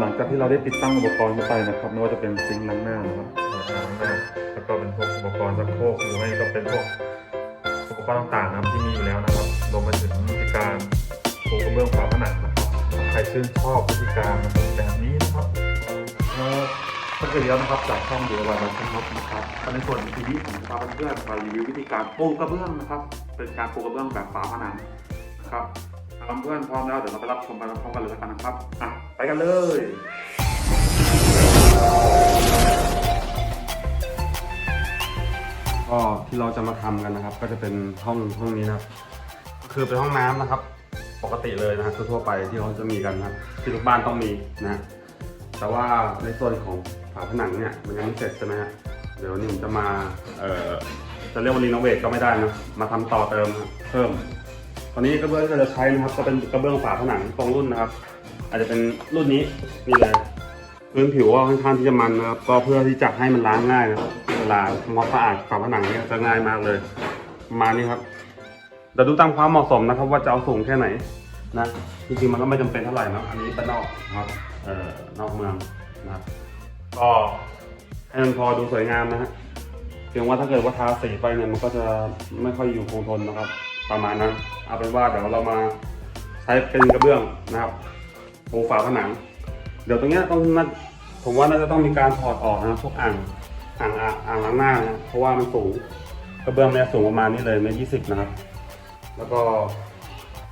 หลังจากที่เราได้ติดตั้งอุปกรณ์เข้าไปนะครับไม่ว่าจะเป็นซิงค์ล้างหน้านะครับล้างหน้าแล้วก็เป็นพวกอุปกรณ์ซักโครกหรือไม่ก็เป็นพวกอุปกรณ์ต่างๆนะครับที่มีอยู่แล้วนะครับรวมไปถึงวิธีการปูกระเบื้องฝาผนังนะครับใครชื่นชอบวิธีการแบบนี้นะครับแล้วถ้าเกิดแล้วนะครับจากช่องเดียววันเราช่างลบนะครับก็ในส่วนทีนี้ผมจะพาเพื่อนๆมารีวิววิธีการปูกระเบื้องนะครับ เป็นการปูกระเบื้องแบบฝาผนังนะครับถ้าเพื่อนพร้อมแล้วเดี๋ยวเราไปรับชมไปพร้อมกันเลยแล้วกันนะครับอะ ไปกันเลย ก็ที่เราจะมาทำกันนะครับ ก็จะเป็นห้องห้องนี้นะครับ ก็คือเป็นห้องน้ำนะครับ ปกติเลยนะครับทั่วๆไปที่เขาจะมีกันนะครับที่ทุกบ้านต้องมีนะ แต่ว่าในส่วนของฝาผนังเนี่ยมันยังไม่เสร็จใช่ไหมฮะเดี๋ยวนี้ผมจะมาเอ่อจะเรียกว่ารีโนเวทก็ไม่ได้นะมาทำต่อเติมนะเพิ่ม ตอนนี้กระเบื้องที่เราจะใช้นะครับ ก็เป็นกระเบื้องฝาผนังตรงรุ่นนะครับ อาจจะเป็นรุ่นนี้นี่เลยพื้นผิวก็ค่อนข้างที่จะมันนะครับก็เพื่อที่จะให้มันล้างง่ายนะครับเวลาทำความสะอาดฝาผนังเนี่ยจะง่ายมากเลยมานี้ครับเดี๋ยวดูตามความเหมาะสมนะครับ ว่าจะเอาสูงแค่ไหนนะจริงๆมันก็ไม่จำเป็นเท่าไหร่นะอันนี้เป็นนอกนะครับเอ่อนอกเมืองนะครับก็ให้มันพอดูสวยงามนะฮะเพียงว่าถ้าเกิดว่าทาสีไปเนี่ยมันก็จะไม่ค่อยอยู่คงทนนะครับ ประมาณนั้นเอาเป็นว่าเดี๋ยวเรามาใช้เป็นกระเบื้องนะครับ ปูฝาผนัง เดี๋ยวตรงเนี้ยต้องน่าผมว่าน่าจะต้องมีการถอดออกนะพวกอ่างอ่างอ่างล้างหน้านะเพราะว่ามันสูงกระเบื้องเนี่ยสูงประมาณนี้เลยเมตรยี่สิบนะครับ แล้วก็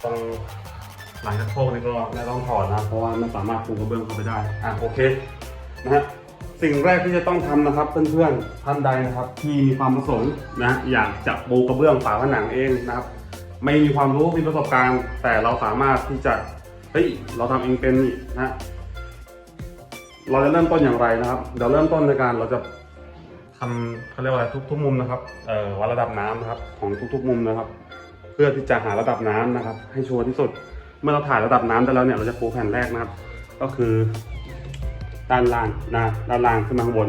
ตรงหลังจากโคกนี่ก็ไม่ต้องถอดนะเพราะว่ามันสามารถปูกระเบื้องเข้าไปได้อะโอเคนะฮะสิ่งแรกที่จะต้องทำนะครับเพื่อนๆท่านใดนะครับ ที่มีความประสงค์นะอยากจะปูกระเบื้องฝาผนังเองนะครับ ไม่มีความรู้มีประสบการณ์ แต่เราสามารถที่จะ เฮ้ยเราทำเองเป็นนี่นะเราจะเริ่มต้นอย่างไรนะครับ เดี๋ยวเริ่มต้นในการเราจะทำเขาเรียกว่าอะไรทุกทุกมุมนะครับเอ่อวัดระดับน้ำนะครับ ของทุกๆมุมนะครับ เพื่อที่จะหาระดับน้ำนะครับ ให้ชัวร์ที่สุด เมื่อเราถ่ายระดับน้ำได้แล้วเนี่ยเราจะปูแผ่นแรกนะครับ ก็คือด้านล่างนะด้านล่างขึ้นมาข้างบน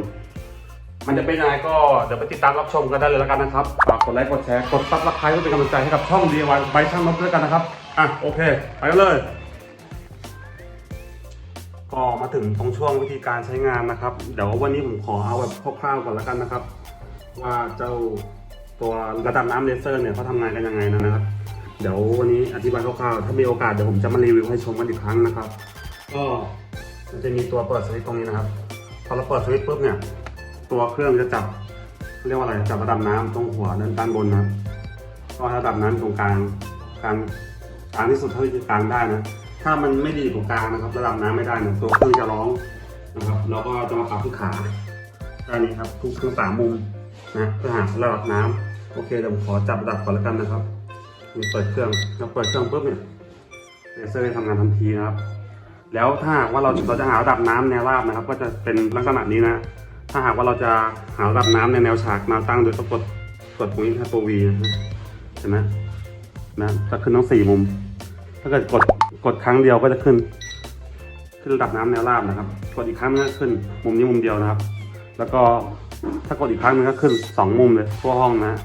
มันจะเป็นยังไงก็เดี๋ยวไปติดตามรับชมกันได้เลยแล้วกันนะครับฝากกดไลค์กดแชร์กดซับสไครต์เพื่อเป็นกำลังใจให้กับช่อง DIY ใบช่างนกด้วยกันนะครับอะโอเค ไปกันเลย ถึงตรงช่วงวิธีการใช้งานนะครับ เดี๋ยววันนี้ผมขอเอาแบบคร่าวๆก่อนแล้วกันนะครับ ว่าเจ้าตัวระดับน้ำเลเซอร์เนี่ยเขาทำงานกันยังไงนะครับ เดี๋ยววันนี้อธิบายคร่าวๆถ้ามีโอกาสเดี๋ยวผมจะมารีวิวให้ชมกันอีกครั้งนะครับ ก็มันจะมีตัวเปิดสวิตช์ตรงนี้นะครับ พอเราเปิดสวิตช์ปุ๊บเนี่ยตัวเครื่องจะจับเรียกว่าอะไรจับระดับน้ำตรงหัวด้านด้านบนนะครับก็ระดับน้ำตรงกลางกลางกลางที่สุดเท่าที่จะกลางได้นะ ถ้ามันไม่ดีตรงกลางนะครับ ระดับน้ำไม่ได้เนี่ยตัวเครื่องจะร้องนะครับแล้วก็จะมาปรับที่ขาด้านนี้ครับทุกทุกสามมุมนะเพื่อหาระดับน้ำโอเคเดี๋ยวผมขอจับระดับก่อนแล้วกันนะครับนี่เปิดเครื่องเราเปิดเครื่องปุ๊บเนี่ยเลเซอร์จะทำงานทันทีนะครับ แล้วถ้าหากว่าเราเราจะหาระดับน้ำแนวราบนะครับ ก็จะเป็นลักษณะนี้นะ ถ้าหากว่าเราจะหาระดับน้ำในแนวฉากแนวตั้งโดยต้องกดกดตรงนี้ครับตัว V นะเห็นไหมนะจะขึ้นทั้งสี่มุม ถ้าเกิดกด กดครั้งเดียวก็จะขึ้น ขึ้นระดับน้ำแนวราบนะครับ กดอีกครั้งนึงก็ขึ้น มุมนี้มุมเดียวนะครับ แล้วก็ถ้ากดอีกครั้งนึงก็ขึ้นสองมุมเลยทั่วห้องนะ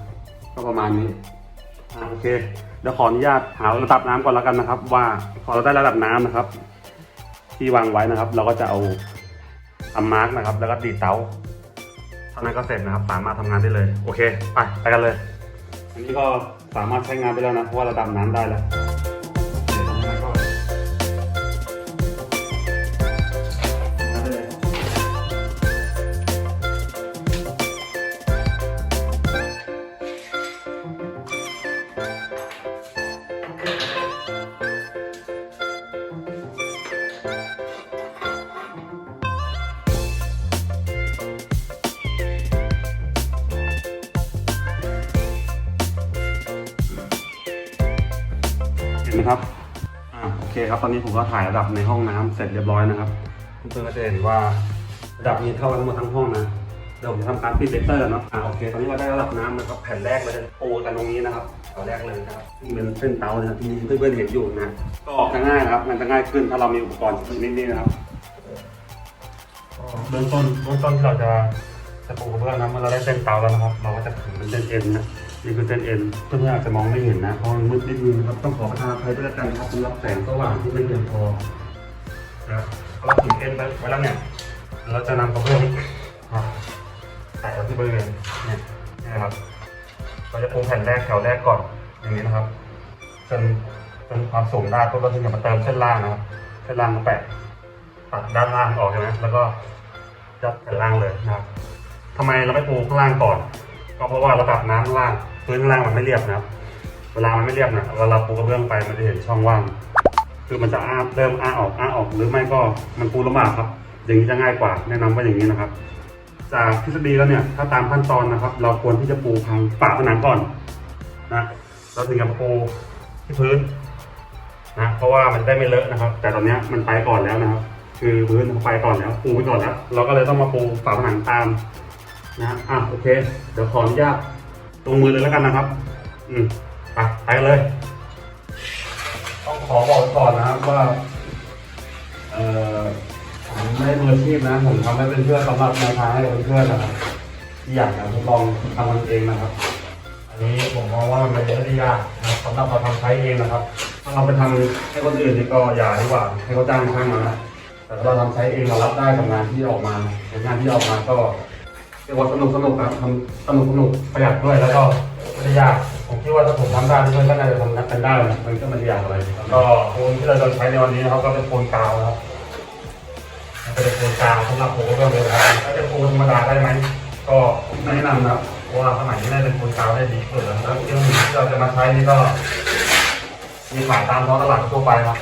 ก็ประมาณนี้โอเคเดี๋ยวขออนุญาตหาระดับน้ำก่อนแล้วกันนะครับ ว่าพอเราได้ระดับน้ำนะครับ ที่วางไว้นะครับ เราก็จะเอาทำมาร์กนะครับ แล้วก็ดีเตาเท่านั้นก็เสร็จนะครับ สามารถทำงานได้เลย โอเค ไปไปกันเลย อันนี้ก็สามารถใช้งานได้แล้วนะเพราะว่าระดับน้ำได้แล้ว คครับตอนนี้ผมก็ถ่ายระดับในห้องน้ำเสร็จเรียบร้อยนะครับเพื่อนๆก็จะเห็นว่าระดับนี้เท่ากันหมดทั้งห้องนะเดี๋ยวผมจะทำการปิดเลเซอร์เนาะอ่าโอเคตอนนี้เราได้ระดับน้ำนะครับแผ่นแรกเราจะปูกันตรงนี้นะครับแผ่นแรกเลยนะครับที่เป็นเส้นเตานะครับที่เพื่อนๆเห็นอยู่นะก็ออกจะง่ายนะครับมันจะง่ายขึ้นถ้าเรามีอุปกรณ์ชนิดนี้นะครับเบื้องต้นเบื้องต้นที่เราจะจะปูกระเบื้องนะเมื่อเราได้เส้นเตาแล้วนะครับ เราก็จะขึงเป็นเส้นเอ็นนะ นี่คือเส้นเอ็นเพื่อนๆอาจจะมองไม่เห็นนะเพราะมันมืดนิดนึงนะครับต้องขอประทานอภัยด้วยแล้วกันครับสำหรับแสงสว่างที่ไม่เพียงพอนะเราถึงเอ็นไปไว้แล้วเนี่ยเราจะนำกระเบื้องมาแตะไว้ที่บริเวณเนี่ยนี่นะครับเราจะปูแผ่นแรกแถวแรกก่อนอย่างนี้นะครับจนจนความสูงได้ปุ๊บเราถึงจะมาเติมเส้นล่างนะครับเส้นล่างมาแปะตัดด้านล่างออกใช่ไหมแล้วก็ยัดแผ่นล่างเลยนะครับทำไมเราไม่ปูข้างล่างก่อน ก็เพราะว่าระดับน้ำล่าง พื้นข้างล่างมันไม่เรียบนะครับ เวลามันไม่เรียบนี่ยเวลาปูกระเบื้องไปมันจะเห็นช่องว่าง คือมันจะอ้าเริ่มอ้าออกอ้าออกหรือไม่ก็มันปูลำบากครับ อย่างนี้จะง่ายกว่าแนะนำว่าอย่างนี้นะครับ จากทฤษฎีแล้วเนี่ยถ้าตามขั้นตอนนะครับ เราควรที่จะปูทางฝาผนังก่อนนะเราถึงจะปูที่พื้นนะเพราะว่ามันได้ไม่เลอะนะครับ แต่ตอนนี้มันไปก่อนแล้วนะครับ คือพื้นไปก่อนแล้วปูไปก่อนแล้ว เราก็เลยต้องมาปูฝาผนังตามนะอะโอเค เดี๋ยวขออนุญาต ลงมือเลยแล้วกันนะครับ อืมไปไปเลย ต้องขอบอกก่อนนะครับว่า เอ่อผมไม่มืออาชีพนะ ผมทำให้เป็นเพื่อนสำหรับแนวทางให้กับเพื่อนๆนะครับที่อยากจะทดลองทำมันเองนะครับ อันนี้ผมมองว่ามันไม่ได้ยากนะครับสำหรับเราทำใช้เองนะครับ ถ้าเราไปทำให้คนอื่นนี่ก็อย่าดีกว่า ให้เขาจ้างช่างมานะแต่ถ้าเราทำใช้เองเรารับได้กับงานที่ออกมาผลงานที่ออกมาก็ รียกว่าสนุกสนุกครับทำสนุกสนุกประหยัดด้วยแล้วก็ไม่ได้ยากผมคิดว่าถ้าผมทำได้เพื่อนก็น่าจะทำกันได้นะมันก็ไม่ได้ยากอะไรแล้วก็ปูนที่เราจะใช้ในวันนี้นะครับก็เป็นปูนกาวนะครับเป็นปูนกาวสำหรับผมก็เพิ่มเลยนะครับถ้าจะปูนธรรมดาได้ไหมก็ไม่แนะนำนะครับเพราะว่าสมัยนี้น่าจะเป็นปูนกาวได้ดีสุดแล้วเครื่องมือที่เราจะมาใช้นี่ก็มีขายตามท้องตลาดทั่วไปครับ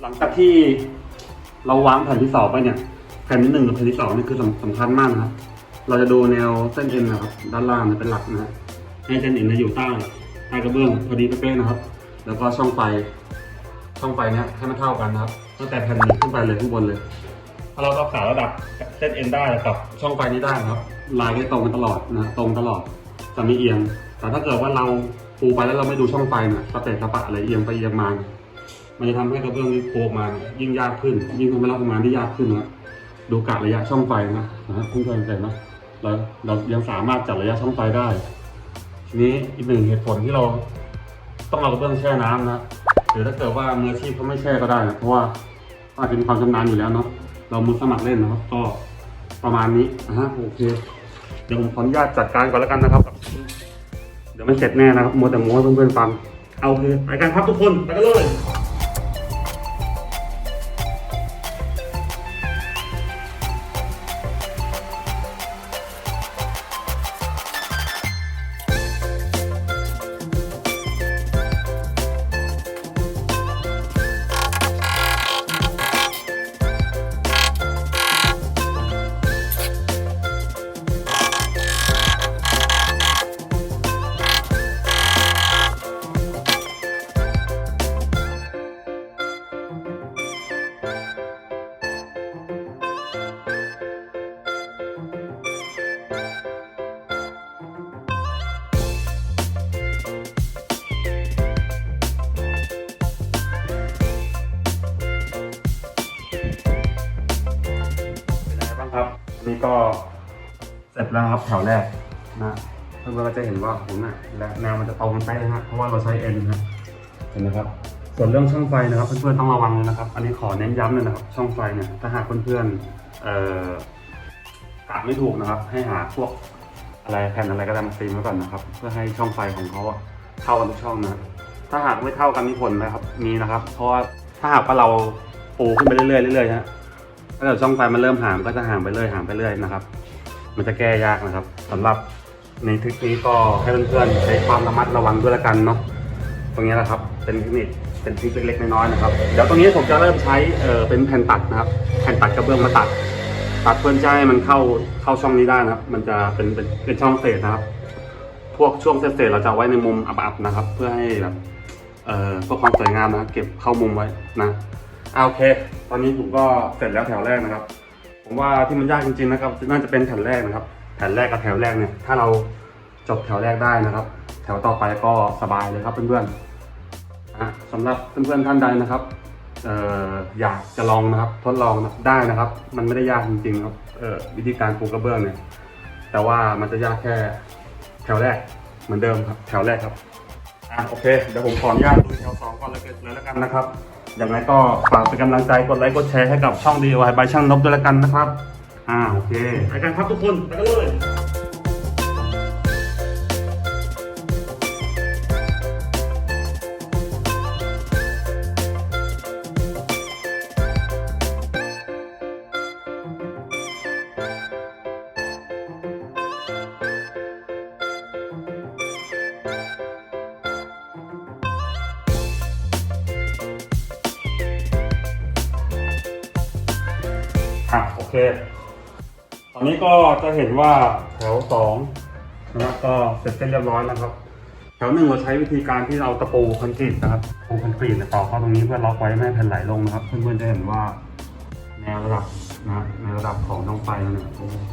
หลังจากที่เราวางแผ่นที่สองไปเนี่ย ผ่นที่หนึ่งกับแผ่นที่สองนี่คือสำสำคัญมากนะครับ เราจะดูแนวเส้นเอ็นนะครับ ด้านล่างเป็นหลักนะฮะให้เส้นเอ็นอยู่ใต้ใต้กระเบื้องพอดีเป๊ะๆนะครับ แล้วก็ช่องไฟช่องไฟเนี้ยให้มันเท่ากันนะครับตั้งแต่แผ่นหนึ่งขึ้นไปเลยข้างบนเลย ถ้าเรารักษาระดับเส้นเอ็นได้กับช่องไฟนี้ได้ครับ ลายก็ตรงกันตลอดนะตรงตลอดจะไม่เอียง แต่ถ้าเกิดว่าเราปูไปแล้วเราไม่ดูช่องไฟเนี่ยสเปะสปะอะไรเอียงไปเอียงมา มันจะทำให้กระเบื้องนี้โผล่ออกมา ยิ่งยากขึ้น ยิ่งทำให้เราทำงานได้ยากขึ้นนะครับ ดูกะระยะช่องไฟนะนะครับเพื่อนๆเห็นไหมเราเรายังสามารถจัดระยะช่องไฟได้ ทีนี้อีกหนึ่งเหตุผลที่เราต้องเอากระเบื้องแช่น้ำนะหรือถ้าเกิดว่ามืออาชีพเขาไม่แช่ก็ได้นะเพราะว่าอาจจะมีความชำนาญอยู่แล้วเนาะเรามือสมัครเล่นนะครับก็ประมาณนี้นะฮะโอเคเดี๋ยวผมขออนุญาตจัดการก่อนแล้วกันนะครับ เดี๋ยวไม่เสร็จแน่นะครับมัวแต่โม้เพื่อนๆฟังเอาโอเคไปกันครับทุกคนไปกันเลย แล้วครับแถวแรกนะเพื่อนๆก็จะเห็นว่าผมน่ะและแนวมันจะตรงไปนะฮะเพราะว่าเราใช้เอ็นนะเห็นไหมครับ ส่วนเรื่องช่องไฟนะครับ เพื่อนๆต้องระวังเลยนะครับ อันนี้ขอเน้นย้ำเลยนะครับ ช่องไฟเนี่ยถ้าหากเพื่อนๆเอ่อกะไม่ถูกนะครับ ให้หาพวกอะไรแผ่นอะไรก็ได้มาซีมไว้ก่อนนะครับ เพื่อให้ช่องไฟของเขาอะเท่ากันทุกช่องนะถ้าหากไม่เท่ากันมีผลนะครับมีนะครับ เพราะว่าถ้าหากว่าเราปูขึ้นไปเรื่อยๆเรื่อยๆฮะถ้าเกิดช่องไฟมันเริ่มห่างก็จะห่างไปเรื่อยห่างไปเรื่อยนะครับ มันจะแก้ยากนะครับสำหรับในทริคนี้ก็ให้เพื่อนๆใช้ความระมัดระวังด้วยละกันเนาะตรงนี้แหละครับ เป็นเทคนิคเป็นทริคเล็กๆน้อยๆนะครับเดี๋ยวตรงนี้ผมจะเริ่มใช้เออเป็นแผ่นตัดนะครับ แผ่นตัดกระเบื้องมาตัด ตัดเพื่อจะให้มันเข้าเข้าช่องนี้ได้นะครับ มันจะเป็นเป็นเป็นช่องเศษนะครับ พวกช่วงเศษเราจะไว้ในมุมอับๆนะครับ เพื่อให้แบบเอ่อเพื่อความสวยงามนะเก็บเข้ามุมไว้นะอ่าโอเค ตอนนี้ผมก็เสร็จแล้วแถวแรกนะครับ ผมว่าที่มันยากจริงๆนะครับน่าจะเป็นแผ่นแรกนะครับ แผ่นแรกกับแถวแรกเนี่ยถ้าเราจบแถวแรกได้นะครับ แถวต่อไปก็สบายเลยครับเพื่อนๆสำหรับเพื่อนๆท่านใดนะครับเอออยากจะลองนะครับทดลองได้นะครับ มันไม่ได้ยากจริงๆครับเออวิธีการปูกระเบื้องเนี่ยแต่ว่ามันจะยากแค่แถวแรกเหมือนเดิมครับ แถวแรกครับอะโอเคเดี๋ยวผมขออนุญาตดูแถวสองก่อนแล้วกันนะครับ ย่างไรก็ฝากเป็นกำลังใจกดไลค์กดแชร์ให้กับช่อง DIY บายช่างนบด้วยละกันนะครับ อ่าโอเคไปกันครับทุกคนไปกันเลย อะโอเค ตอนนี้ก็จะเห็นว่าแถวสองนะครับก็เสร็จเส้นเรียบร้อยนะครับ แถวหนึ่งเราใช้วิธีการที่เราตะปูคอนกรีตนะครับปูคอนกรีตต่อเข้าตรงนี้เพื่อล็อกไว้ไม่ให้แผ่นไหลลงนะครับ เพื่อนๆจะเห็นว่าแนวระดับนะในระดับของท้องไฟแล้วเนี่ย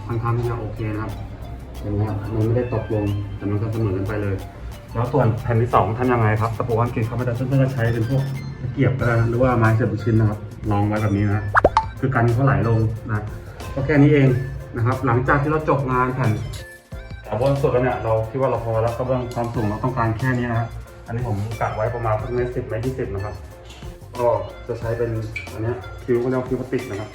ค่อนข้างที่จะโอเคนะครับเห็นไหมครับมันไม่ได้ตกลงแต่มันก็เสมอกันไปเลย แล้วส่วนแผ่นที่สองทำยังไงครับตะปูคอนกรีตเขาไม่ได้เพื่อนๆก็ใช้เป็นพวกตะเกียบก็ได้หรือว่าไม้เสียบชิ้นนะครับรองไว้แบบนี้นะ คือกันเขาไหลลงนะก็แค่นี้เองนะครับ หลังจากที่เราจบงานแผ่นแถวบนสุดแล้วเนี่ยเราคิดว่าเราพอแล้วก็เบื้องความสูงเราต้องการแค่นี้นะอันนี้ผมกะไว้ประมาณสักเมตรสิบเมตรยี่สิบนะครับ ก็จะใช้เป็นอันนี้คิ้วก็เรียกว่าคิ้วพลาสติกนะครับ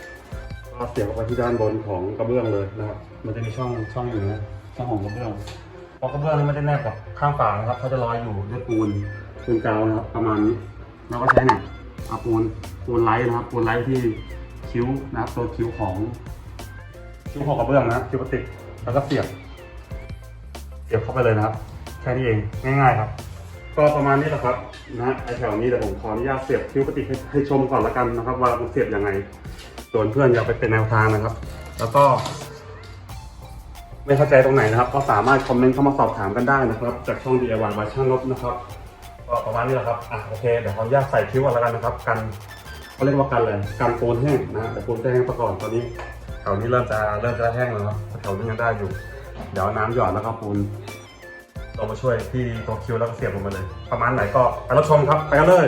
ก็เสียบเข้าไปที่ด้านบนของกระเบื้องเลยนะครับ มันจะมีช่องช่องอยู่นะช่องของกระเบื้องเพราะกระเบื้องนี่ไม่ได้แนบกับข้างฝานะครับเขาจะลอยอยู่ด้วยปูนปูนกาวนะครับประมาณนี้เราก็ใช้เนี่ยเอาปูนปูนไลท์นะครับปูนไลท์ที่ คิ้วนะครับตัวคิ้วของคิ้วของกระเบื้องนะคิ้วพลาสติกแล้วก็เสียบ เสียบเข้าไปเลยนะครับ แค่นี้เองง่ายๆครับ ก็ประมาณนี้แหละครับนะไอแถวนี้เดี๋ยวผมขออนุญาตเสียบคิ้วพลาสติกให้ให้ชมก่อนละกันนะครับ ว่ามันเสียบยังไงส่วนเพื่อนอย่าไปเป็นแนวทางนะครับ แล้วก็ ไม่เข้าใจตรงไหนนะครับ ก็สามารถคอมเมนต์เข้ามาสอบถามกันได้นะครับ จากช่อง DIY บายช่างนบนะครับก็ประมาณนี้แหละครับอะโอเคเดี๋ยวขออนุญาตใส่คิ้วก่อนละกันนะครับ กัน เขาเรียกว่ากันเลยกันปูนแห้งนะแต่ปูนแห้งประก่อนตอนนี้แถวนี้เริ่มจะเริ่มจะแห้งแล้วครับแถวนี้ยังได้อยู่ เดี๋ยวน้ำหยอดแล้วก็ปูนเรามาช่วยที่ตัวคิวแล้วก็เสียบลงมาเลย ประมาณไหนก็ไปรับชมครับไปกันเลย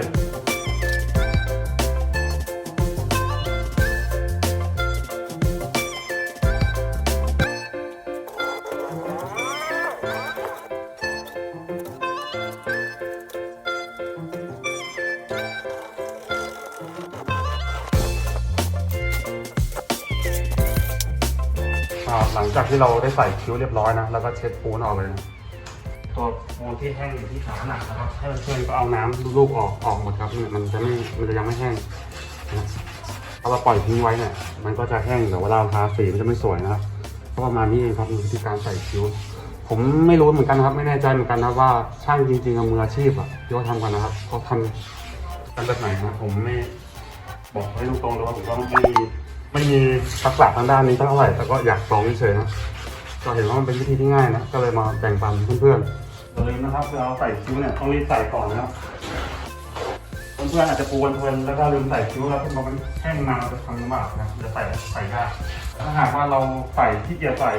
หลังจากที่เราได้ใส่คิ้วเรียบร้อยนะแล้วก็เช็ดปูนออกเลยนะตัวปูนที่แห้งอยู่ที่ฝาผนังนะครับให้เพื่อนๆก็เอาน้ำลูกๆออกออกหมดครับเนี่ยมันจะไม่มันจะยังไม่แห้งนะถ้าเราปล่อยทิ้งไว้เนี่ยมันก็จะแห้งแต่เวลาเราทาสีมันจะไม่สวยนะครับก็ประมาณนี้เองครับวิธีการใส่คิ้ว ผมไม่รู้เหมือนกันนะครับ ไม่แน่ใจเหมือนกันนะว่าช่างจริงๆกับมืออาชีพอะที่เขาทำกันนะครับเขาทำกันแบบไหนนะผมไม่บอกให้ตรงๆเลยว่าผมก็ไม่มี ไม่มีทักษะทางด้านนี้เท่าไหร่แต่ก็อยากลองเฉยๆนะก็เห็นว่ามันเป็นวิธีที่ง่ายนะก็เลยมาแบ่งปันเพื่อนๆอย่าลืมนะครับคือเอาใส่คิ้วเนี่ยต้องรีบใส่ก่อนนะครับเพื่อนๆอาจจะปูเพลินๆแล้วก็ลืมใส่คิ้วแล้วพอมันแห้งนานจะทำลำบากนะจะใส่ใส่ยากถ้าหากว่าเราใส่ที่เกียร์ใส่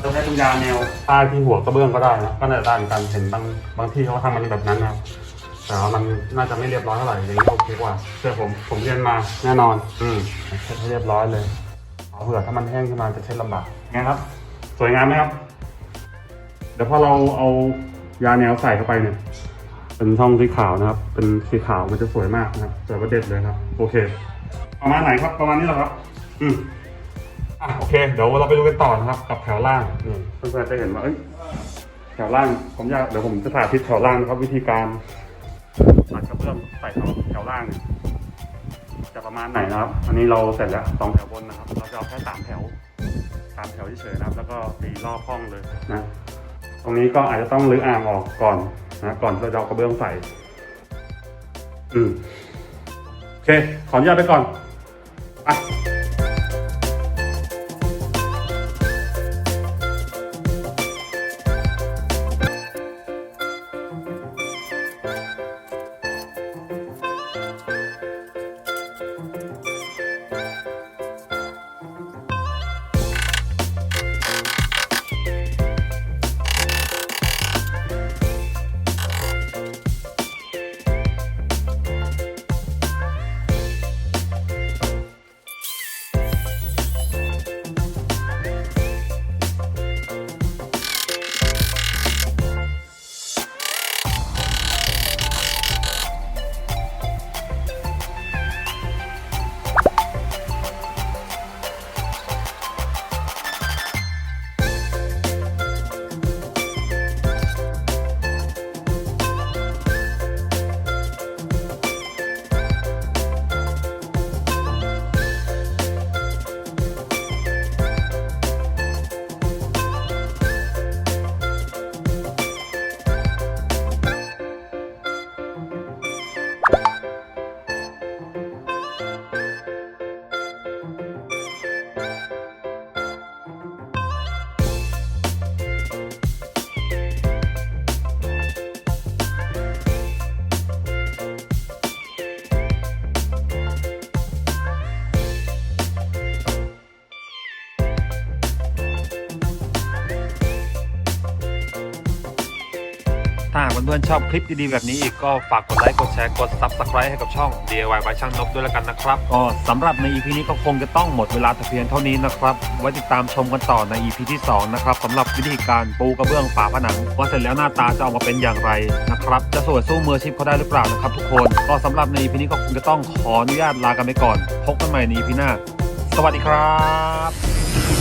เราใช้ปัญญาแนวใต้ที่หัวกระเบื้องก็ได้นะก็ในด้านกันเห็นบางบางที่เขาทำมันแบบนั้นนะครับ แต่ว่ามันน่าจะไม่เรียบร้อยเท่าไหร่อย่างนี้โอเคกว่าเชื่อผมผมเรียนมาแน่นอน อืมเช็ดให้เรียบร้อยเลยเอาเผื่อถ้ามันแห้งขึ้นมาจะเช็ดลำบากไงครับ สวยงามไหมครับ เดี๋ยวพอเราเอายาแนวใส่เข้าไปเนี่ย เป็นช่องสีขาวนะครับ เป็นสีขาวมันจะสวยมากนะครับสวยประเด็ดเลยครับ โอเค ประมาณไหนครับ ประมาณนี้แหละครับ อืมอะโอเค เดี๋ยวเราไปดูกันต่อนะครับ กับแถวล่างนี่เพื่อนๆจะเห็นว่าเอ้ยแถวล่างผมอยากเดี๋ยวผมจะสาธิตแถวล่างนะครับวิธีการ ตัดกระเบื้องใส่แถวแถวล่างจะประมาณไหนนะครับ อันนี้เราเสร็จแล้วสองแถวบนนะครับ เราจะเอาแค่สามแถวสามแถวเฉยๆนะครับ แล้วก็ตีรอบห้องเลยนะ ตรงนี้ก็อาจจะต้องรื้ออ่างออกก่อนนะก่อนเราจะเอากระเบื้องใส่ อืมโอเค ขออนุญาตไปก่อนไป หากเพื่อนๆชอบคลิปดีๆแบบนี้อีกก็ฝากกดไลค์กดแชร์กด Subscribe ให้กับช่อง DIY บายช่างนบด้วยแล้วกันนะครับก็สำหรับใน EP นี้ก็คงจะต้องหมดเวลาแต่เพียงเท่านี้นะครับไว้ติดตามชมกันต่อใน EP ที่ 2 นะครับสำหรับวิธีการปูกระเบื้องฝาผนังว่าเสร็จแล้วหน้าตาจะออกมาเป็นอย่างไรนะครับจะสวยสู้มืออาชีพเขาได้หรือเปล่านะครับทุกคนก็สำหรับใน EP นี้ก็คงจะต้องขออนุญาตลากันไปก่อน พบกันใหม่ใน EP หน้า สวัสดีครับ